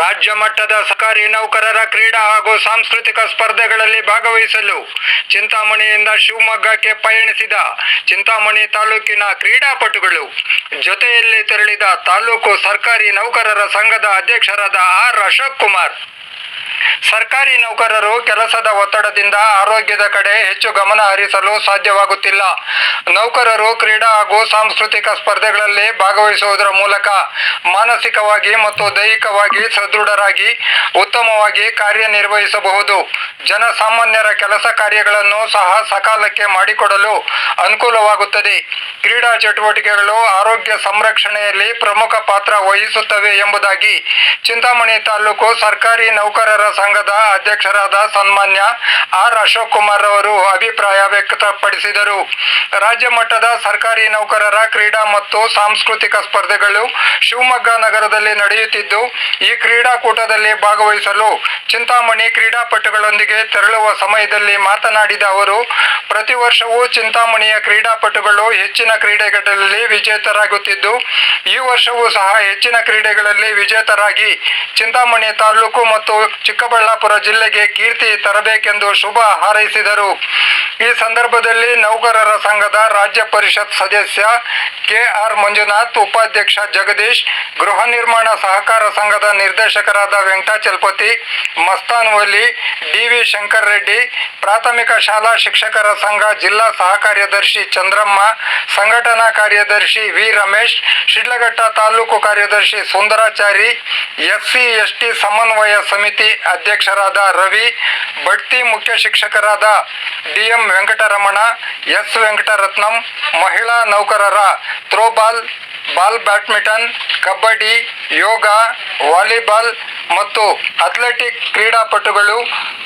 ರಾಜ್ಯ ಮಟ್ಟದ ಸರ್ಕಾರಿ ನೌಕರರ ಕ್ರೀಡಾ ಹಾಗೂ ಸಾಂಸ್ಕೃತಿಕ ಸ್ಪರ್ಧೆಗಳಲ್ಲಿ ಭಾಗವಹಿಸಲು ಚಿಂತಾಮಣಿಯಿಂದ ಶಿವಮೊಗ್ಗಕ್ಕೆ ಪಯಣಿಸಿದ ಚಿಂತಾಮಣಿ ತಾಲೂಕಿನ ಕ್ರೀಡಾಪಟುಗಳು ಜೊತೆಯಲ್ಲಿ ತೆರಳಿದ ತಾಲೂಕು ಸರ್ಕಾರಿ ನೌಕರರ ಸಂಘದ ಅಧ್ಯಕ್ಷರಾದ ಆರ್ ಅಶೋಕ್ ಕುಮಾರ್. ಸರ್ಕಾರಿ ನೌಕರರು ಕೆಲಸದ ಒತ್ತಡದಿಂದ ಆರೋಗ್ಯದ ಕಡೆ ಹೆಚ್ಚು ಗಮನ ಹರಿಸಲು ಸಾಧ್ಯವಾಗುತ್ತಿಲ್ಲ. ನೌಕರರು ಕ್ರೀಡಾ ಹಾಗೂ ಸಾಂಸ್ಕೃತಿಕ ಸ್ಪರ್ಧೆಗಳಲ್ಲಿ ಭಾಗವಹಿಸುವುದರ ಮೂಲಕ ಮಾನಸಿಕವಾಗಿ ಮತ್ತು ದೈಹಿಕವಾಗಿ ಸದೃಢರಾಗಿ ಉತ್ತಮವಾಗಿ ಕಾರ್ಯನಿರ್ವಹಿಸಬಹುದು. ಜನಸಾಮಾನ್ಯರ ಕೆಲಸ ಕಾರ್ಯಗಳನ್ನು ಸಹ ಸಕಾಲಕ್ಕೆ ಮಾಡಿಕೊಡಲು ಅನುಕೂಲವಾಗುತ್ತದೆ. ಕ್ರೀಡಾ ಚಟುವಟಿಕೆಗಳು ಆರೋಗ್ಯ ಸಂರಕ್ಷಣೆಯಲ್ಲಿ ಪ್ರಮುಖ ಪಾತ್ರ ವಹಿಸುತ್ತವೆ ಎಂಬುದಾಗಿ ಚಿಂತಾಮಣಿ ತಾಲೂಕು ಸರ್ಕಾರಿ ನೌಕರರ ಸಂಘದ ಅಧ್ಯಕ್ಷರಾದ ಸನ್ಮಾನ್ಯ ಆರ್ ಅಶೋಕ್ ಕುಮಾರ್ ಅವರು ಅಭಿಪ್ರಾಯ ವ್ಯಕ್ತಪಡಿಸಿದರು. ರಾಜ್ಯ ಮಟ್ಟದ ಸರ್ಕಾರಿ ನೌಕರರ ಕ್ರೀಡಾ ಮತ್ತು ಸಾಂಸ್ಕೃತಿಕ ಸ್ಪರ್ಧೆಗಳು ಶಿವಮೊಗ್ಗ ನಗರದಲ್ಲಿ ನಡೆಯುತ್ತಿದ್ದು, ಈ ಕ್ರೀಡಾಕೂಟದಲ್ಲಿ ಭಾಗವಹಿಸಲು ಚಿಂತಾಮಣಿ ಕ್ರೀಡಾಪಟುಗಳೊಂದಿಗೆ ತೆರಳುವ ಸಮಯದಲ್ಲಿ ಮಾತನಾಡಿದ ಅವರು, ಪ್ರತಿ ವರ್ಷವೂ ಚಿಂತಾಮಣಿಯ ಕ್ರೀಡಾಪಟುಗಳು ಹೆಚ್ಚಿನ ಕ್ರೀಡೆಗಳಲ್ಲಿ ವಿಜೇತರಾಗುತ್ತಿದ್ದು, ಈ ವರ್ಷವೂ ಸಹ ಹೆಚ್ಚಿನ ಕ್ರೀಡೆಗಳಲ್ಲಿ ವಿಜೇತರಾಗಿ ಚಿಂತಾಮಣಿ ತಾಲೂಕು ಮತ್ತು ಚಿಕ್ಕಬಳ್ಳಾಪುರ ಜಿಲ್ಲೆಗೆ ಕೀರ್ತಿ ತರಬೇಕೆಂದು ಶುಭ ಹಾರೈಸಿದರು. ಈ ಸಂದರ್ಭದಲ್ಲಿ ನೌಕರರ ಸಂಘದ ರಾಜ್ಯ ಪರಿಷತ್ ಸದಸ್ಯ ಕೆಆರ್ ಮಂಜುನಾಥ್, ಉಪಾಧ್ಯಕ್ಷ ಜಗದೀಶ್, ಗೃಹ ನಿರ್ಮಾಣ ಸಹಕಾರ ಸಂಘದ ನಿರ್ದೇಶಕರಾದ ವೆಂಕಟಾಚಲಪತಿ ಮಸ್ತಾನ್ ವಲಿ, ಡಿವಿ ಶಂಕರ್ ರೆಡ್ಡಿ ಪ್ರಾಥಮಿಕ ಶಾಲಾ ಶಿಕ್ಷಕರ ಸಂಘ ಜಿಲ್ಲಾ ಸಹ ಕಾರ್ಯದರ್ಶಿ ಚಂದ್ರಮ್ಮ, ಸಂಘಟನಾ ಕಾರ್ಯದರ್ಶಿ ವಿ. ರಮೇಶ್, ಶಿಡ್ಲಘಟ್ಟ ತಾಲೂಕು ಕಾರ್ಯದರ್ಶಿ ಸುಂದರಾಚಾರಿ, ಎಸ್ಸಿ ಎಸ್ಟಿ ಸಮನ್ವಯ ಸಮಿತಿ ಅಧ್ಯಕ್ಷರಾದ ರವಿ, ಬಡ್ತಿ ಮುಖ್ಯ ಶಿಕ್ಷಕರಾದ ಡಿಎಂ ವೆಂಕಟರಮಣ, ಎಸ್ ವೆಂಕಟರತ್ನಂ, ಮಹಿಳಾ ನೌಕರರ throwball ball badminton, kabaddi, yoga, volleyball ಮತ್ತು ಅಥ್ಲೆಟಿಕ್ ಕ್ರೀಡಾಪಟುಗಳು,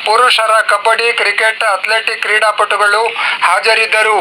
ಪುರುಷರ ಕಬಡ್ಡಿ, ಕ್ರಿಕೆಟ್, ಅಥ್ಲೆಟಿಕ್ ಕ್ರೀಡಾಪಟುಗಳು ಹಾಜರಿದ್ದರು.